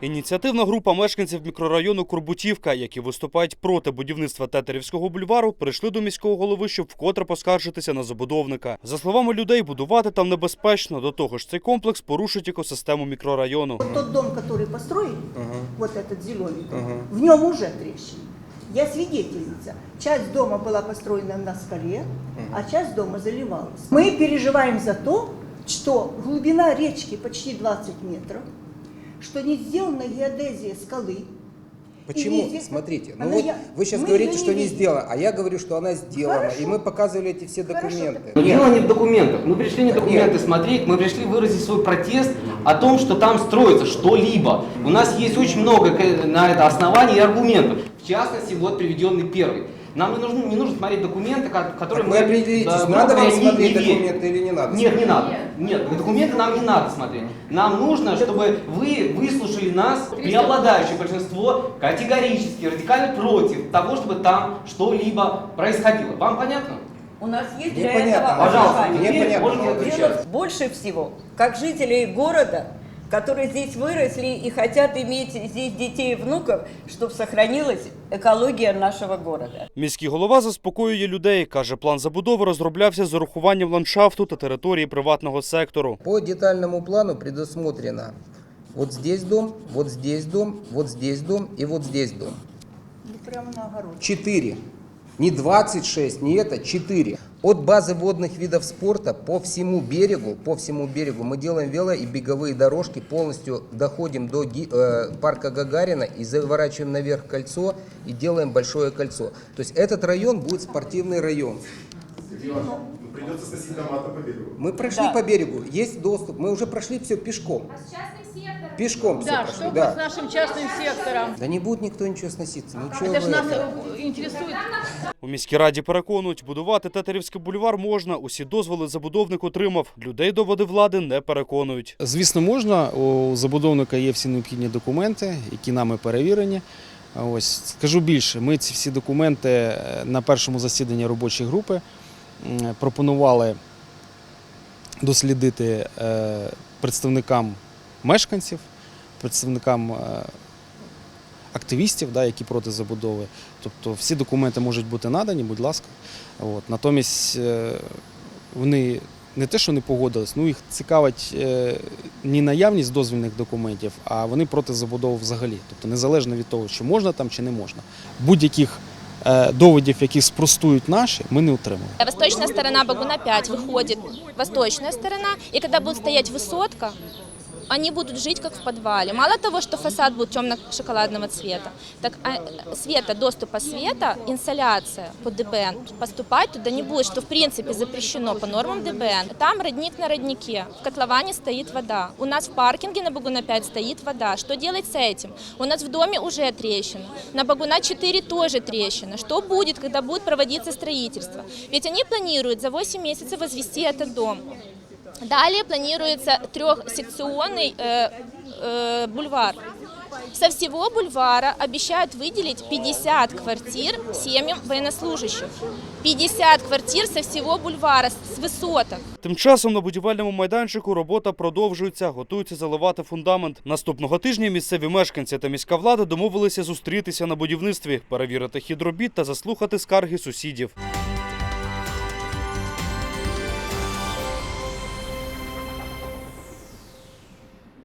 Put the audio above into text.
Ініціативна група мешканців мікрорайону Курбутівка, які виступають проти будівництва Тетерівського бульвару, прийшли до міського голови, щоб вкотре поскаржитися на забудовника. За словами людей, будувати там небезпечно. До того ж, цей комплекс порушить екосистему мікрорайону. Вот тот дом, который построили, вот этот зеленый, в нем уже трещины. Я свидетельница. Часть дома была построена на скале, а часть дома заливалась. Мы переживаем за то, что глубина речки почти 20 метров, Что не сделана геодезия скалы. Почему? неизвестно- Смотрите, ну Она вот я- вы сейчас мы говорите, что не видели. сделано, а я говорю, что она сделана, Хорошо. и мы показывали эти все Хорошо, документы. Но дело не в документах. Мы пришли не документы нет. смотреть, мы пришли выразить свой протест о том, что там строится что-либо. У нас есть очень много на это оснований и аргументов. В частности, вот приведенный первый. Нам не нужно, не нужно смотреть документы, ко- которые Так вы определитесь, да, надо вам смотреть не документы или не надо? Нет, не надо. Нет, документы нам не надо смотреть. Нам нужно, чтобы вы выслушали нас, преобладающее большинство, категорически, радикально против того, чтобы там что-либо происходило. Вам понятно? У нас есть для этого Пожалуйста, Непонятно, можете отвечать. Больше всего, как жителей города, которые здесь выросли и хотят иметь здесь детей и внуков, чтобы сохранилась экология нашего города. Міський голова заспокоює людей. каже, план забудови розроблявся з урахуванням ландшафту та території приватного сектору. По детальному плану предусмотрено вот здесь дом, вот здесь дом, вот здесь дом и вот здесь дом. Ну, прямо на огороде. Четыре. Не 26, не это, четыре. От базы водных видов спорта по всему берегу, по всему берегу мы делаем вело и беговые дорожки, полностью доходим до э, парка Гагарина и заворачиваем наверх кольцо и делаем большое кольцо. То есть этот район будет спортивный район. Ну, Придется сносить дома по берегу. Мы прошли Да. по берегу, есть доступ, мы уже прошли все пешком. Пешком все Да, прошли, что да. с нашим частным сектором? Да не будет никто ничего сноситься. Ну, чё Это же вы нас это? э, интересует. У міській раді переконують, будувати Тетерівський бульвар можна. Усі дозволи забудовник отримав. Людей до води влади не переконують. Звісно, можна. У забудовника є всі необхідні документи, які нами перевірені. А Ось скажу більше, ми ці всі документи е, на першому засіданні робочої групи м, пропонували дослідити е, представникам мешканців, представникам е, активістів, да, які проти забудови. Тобто всі документи можуть бути надані, будь ласка. От. Натомість е, вони не те, що не погодились, ну їх цікавить не наявність дозвільних документів, а вони проти забудови взагалі. Тобто незалежно від того, чи можна там, чи не можна. Будь-яких доводів, які спростують наші, ми не отримали. Восточная сторона Багуна 5 выходит восточная сторона, и когда будет стоять высотка, они будут жить как в подвале. Мало того, что фасад будет темно-шоколадного цвета, так а, света, доступа света, инсоляция по ДБН поступать туда не будет, что в принципе запрещено по нормам ДБН. Там родник на роднике, в котловане стоит вода. У нас в паркинге на Багуна 5 стоит вода. Что делать с этим? У нас в доме уже трещина. На Багуна 4 тоже трещина. Что будет, когда будет проводиться строительство? Ведь они планируют за 8 месяцев возвести этот дом. Далее планируется трехсекционный э, э, бульвар. Со всего бульвара обещают выделить 50 квартир семьям военнослужащих. 50 квартир со всего бульвара, с высоток. Тим часом на будівельному майданчику робота продовжується, готуються заливати фундамент. Наступного тижня місцеві мешканці та міська влада домовилися зустрітися на будівництві, перевірити хід робіт та заслухати скарги сусідів.